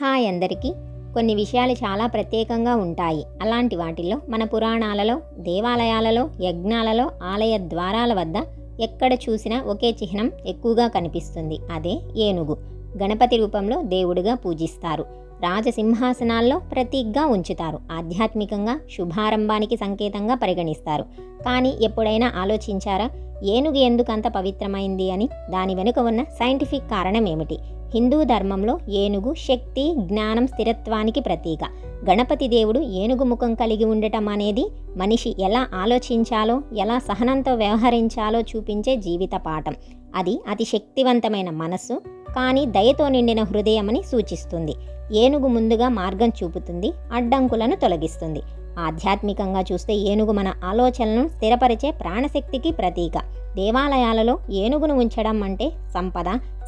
Hi అందరికీ. కొన్ని విషయాలు చాలా ప్రత్యేకంగా ఉంటాయి. అలాంటి వాటిల్లో మన పురాణాలలో దేవాలయాలలో యజ్ఞాలలో ఆలయ ద్వారాల వద్ద ఎక్కడ చూసినా ఒకే చిహ్నం ఎక్కువగా కనిపిస్తుంది. అదే ఏనుగు. గణపతి రూపంలో దేవుడిగా పూజిస్తారు. రాజసింహాసనాల్లో ప్రతీక్గా ఉంచుతారు. ఆధ్యాత్మికంగా శుభారంభానికి సంకేతంగా పరిగణిస్తారు. కానీ ఎప్పుడైనా ఆలోచించారా ఏనుగు ఎందుకంత పవిత్రమైంది అని? దాని వెనుక ఉన్న సైంటిఫిక్ కారణం ఏమిటి? హిందూ ధర్మంలో ఏనుగు శక్తి జ్ఞానం స్థిరత్వానికి ప్రతీక. గణపతి దేవుడు ఏనుగు ముఖం కలిగి ఉండటం అనేది మనిషి ఎలా ఆలోచించాలో ఎలా సహనంతో వ్యవహరించాలో చూపించే జీవిత పాఠం. అది అతి శక్తివంతమైన మనస్సు కానీ దయతో నిండిన హృదయమని సూచిస్తుంది. ఏనుగు ముందుగా మార్గం చూపుతుంది అడ్డంకులను తొలగిస్తుంది. ఆధ్యాత్మికంగా చూస్తే ఏనుగు మన ఆలోచనలను స్థిరపరిచే ప్రాణశక్తికి ప్రతీక. దేవాలయాలలో ఏనుగును ఉంచడం అంటే సంపద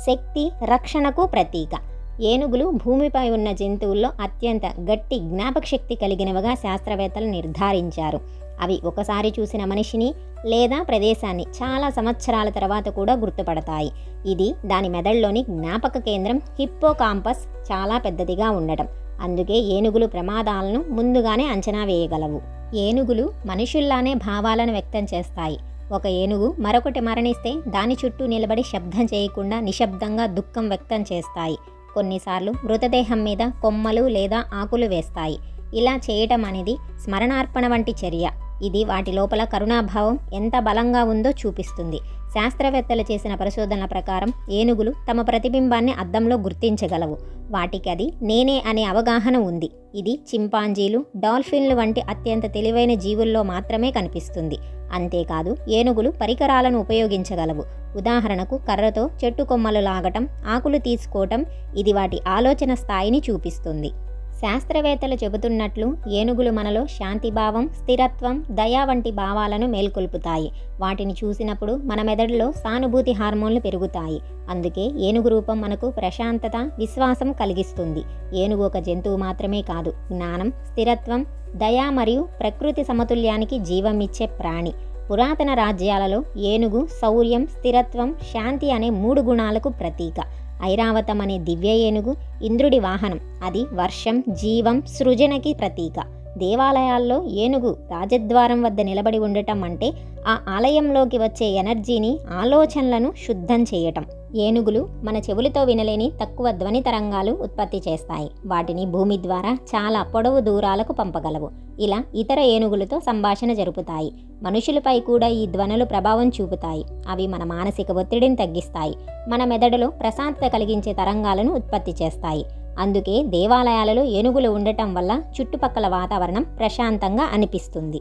శక్తి రక్షణకు ప్రతీక. ఏనుగులు భూమిపై ఉన్న జంతువుల్లో అత్యంత గట్టి జ్ఞాపక శక్తి కలిగినవిగా శాస్త్రవేత్తలు నిర్ధారించారు. అవి ఒకసారి చూసిన మనిషిని లేదా ప్రదేశాన్ని చాలా సంవత్సరాల తర్వాత కూడా గుర్తుపడతాయి. ఇది దాని మెదడులోని జ్ఞాపక కేంద్రం హిప్పో కాంపస్ చాలా పెద్దదిగా ఉండటం. అందుకే ఏనుగులు ప్రమాదాలను ముందుగానే అంచనా వేయగలవు. ఏనుగులు మనుషుల్లానే భావాలను వ్యక్తం చేస్తాయి. ఒక ఏనుగు మరొకటి మరణిస్తే దాని చుట్టూ నిలబడి శబ్దం చేయకుండా నిశ్శబ్దంగా దుఃఖం వ్యక్తం చేస్తాయి. కొన్నిసార్లు మృతదేహం మీద కొమ్మలు లేదా ఆకులు వేస్తాయి. ఇలా చేయటం అనేది స్మరణార్పణ వంటి చర్య. ఇది వాటి లోపల కరుణాభావం ఎంత బలంగా ఉందో చూపిస్తుంది. శాస్త్రవేత్తలు చేసిన పరిశోధనల ప్రకారం ఏనుగులు తమ ప్రతిబింబాన్ని అద్దంలో గుర్తించగలవు. వాటికి అది నేనే అనే అవగాహన ఉంది. ఇది చింపాంజీలు డాల్ఫిన్లు వంటి అత్యంత తెలివైన జీవుల్లో మాత్రమే కనిపిస్తుంది. అంతేకాదు ఏనుగులు పరికరాలను ఉపయోగించగలవు. ఉదాహరణకు కర్రతో చెట్టు కొమ్మలు లాగటం ఆకులు తీసుకోవటం ఇది వాటి ఆలోచన స్థాయిని చూపిస్తుంది. శాస్త్రవేత్తలు చెబుతున్నట్లు ఏనుగులు మనలో శాంతిభావం స్థిరత్వం దయ వంటి భావాలను మేల్కొల్పుతాయి. వాటిని చూసినప్పుడు మన మెదడులో సానుభూతి హార్మోన్లు పెరుగుతాయి. అందుకే ఏనుగు రూపం మనకు ప్రశాంతత విశ్వాసం కలిగిస్తుంది. ఏనుగు ఒక జంతువు మాత్రమే కాదు జ్ఞానం స్థిరత్వం దయ మరియు ప్రకృతి సమతుల్యానికి జీవం ఇచ్చే ప్రాణి. పురాతన రాజ్యాలలో ఏనుగు శౌర్యం స్థిరత్వం శాంతి అనే మూడు గుణాలకు ప్రతీక. ఐరావతం అనే దివ్య ఏనుగు ఇంద్రుడి వాహనం అది వర్షం జీవం సృజనకి ప్రతీక. దేవాలయాల్లో ఏనుగు రాజద్వారం వద్ద నిలబడి ఉండటం అంటే ఆ ఆలయంలోకి వచ్చే ఎనర్జీని ఆలోచనలను శుద్ధం చేయటం. ఏనుగులు మన చెవులతో వినలేని తక్కువ ధ్వని తరంగాలు ఉత్పత్తి చేస్తాయి. వాటిని భూమి ద్వారా చాలా పొడవు దూరాలకు పంపగలవు. ఇలా ఇతర ఏనుగులతో సంభాషణ జరుపుతాయి. మనుషులపై కూడా ఈ ధ్వనులు ప్రభావం చూపుతాయి. అవి మన మానసిక ఒత్తిడిని తగ్గిస్తాయి. మన మెదడులో ప్రశాంతత కలిగించే తరంగాలను ఉత్పత్తి చేస్తాయి. అందుకే దేవాలయాలలో ఏనుగులు ఉండటం వల్ల చుట్టుపక్కల వాతావరణం ప్రశాంతంగా అనిపిస్తుంది.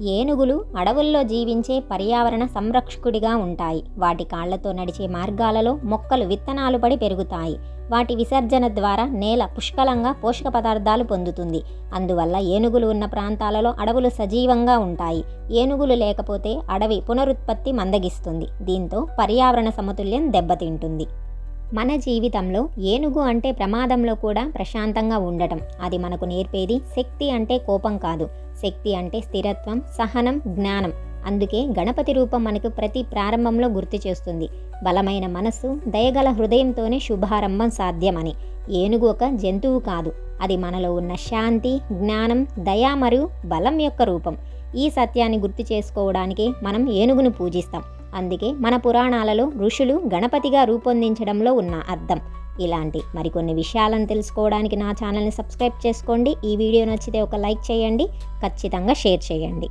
ఏనుగులు అడవుల్లో జీవించే పర్యావరణ సంరక్షకుడిగా ఉంటాయి. వాటి కాళ్ళతో నడిచే మార్గాలలో మొక్కలు విత్తనాలు పడి పెరుగుతాయి. వాటి విసర్జన ద్వారా నేల పుష్కలంగా పోషక పదార్థాలు పొందుతుంది. అందువల్ల ఏనుగులు ఉన్న ప్రాంతాలలో అడవులు సజీవంగా ఉంటాయి. ఏనుగులు లేకపోతే అడవి పునరుత్పత్తి మందగిస్తుంది. దీంతో పర్యావరణ సమతుల్యం దెబ్బతింటుంది. మన జీవితంలో ఏనుగు అంటే ప్రమాదంలో కూడా ప్రశాంతంగా ఉండటం. అది మనకు నేర్పేది శక్తి అంటే కోపం కాదు. శక్తి అంటే స్థిరత్వం సహనం జ్ఞానం. అందుకే గణపతి రూపం మనకు ప్రతి ప్రారంభంలో గుర్తు చేస్తుంది. బలమైన మనస్సు దయగల హృదయంతోనే శుభారంభం సాధ్యమని. ఏనుగు ఒక జంతువు కాదు. అది మనలో ఉన్న శాంతి జ్ఞానం దయ మరియు బలం యొక్క రూపం. ఈ సత్యాన్ని గుర్తు చేసుకోవడానికి మనం ఏనుగును పూజిస్తాం. అందుకే మన పురాణాలలో ఋషులు గణపతిగా రూపొందించడంలో ఉన్న అర్థం. ఇలాంటి మరికొన్ని విషయాలను తెలుసుకోవడానికి నా ఛానల్ని సబ్స్క్రైబ్ చేసుకోండి. ఈ వీడియో నచ్చితే ఒక లైక్ చేయండి. ఖచ్చితంగా షేర్ చేయండి.